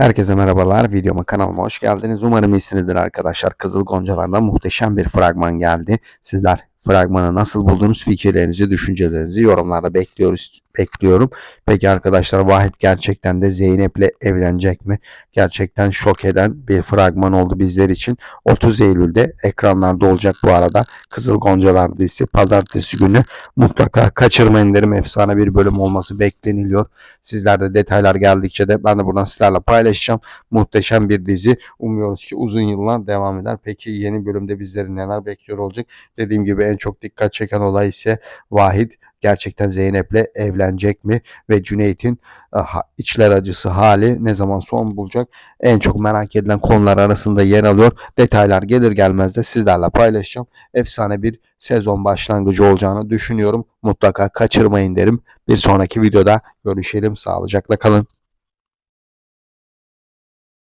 Herkese merhabalar. Videoma kanalıma hoş geldiniz. Umarım iyisinizdir arkadaşlar. Kızıl Goncalar'dan muhteşem bir fragman geldi. Sizler fragmanı nasıl buldunuz? Fikirlerinizi, düşüncelerinizi yorumlarda bekliyoruz. Bekliyorum. Peki arkadaşlar Vahit gerçekten de Zeynep'le evlenecek mi? Gerçekten şok eden bir fragman oldu bizler için. 30 Eylül'de ekranlarda olacak bu arada. Kızıl Goncalar dizisi pazartesi günü mutlaka kaçırmayın derim. Efsane bir bölüm olması bekleniliyor. Sizler de detaylar geldikçe de ben de buradan sizlerle paylaşacağım. Muhteşem bir dizi. Umuyoruz ki uzun yıllar devam eder. Peki yeni bölümde bizleri neler bekliyor olacak? Dediğim gibi en çok dikkat çeken olay ise Vahit gerçekten Zeynep'le evlenecek mi? Ve Cüneyt'in aha, içler acısı hali ne zaman son bulacak? En çok merak edilen konular arasında yer alıyor. Detaylar gelir gelmez de sizlerle paylaşacağım. Efsane bir sezon başlangıcı olacağını düşünüyorum. Mutlaka kaçırmayın derim. Bir sonraki videoda görüşelim. Sağlıcakla kalın.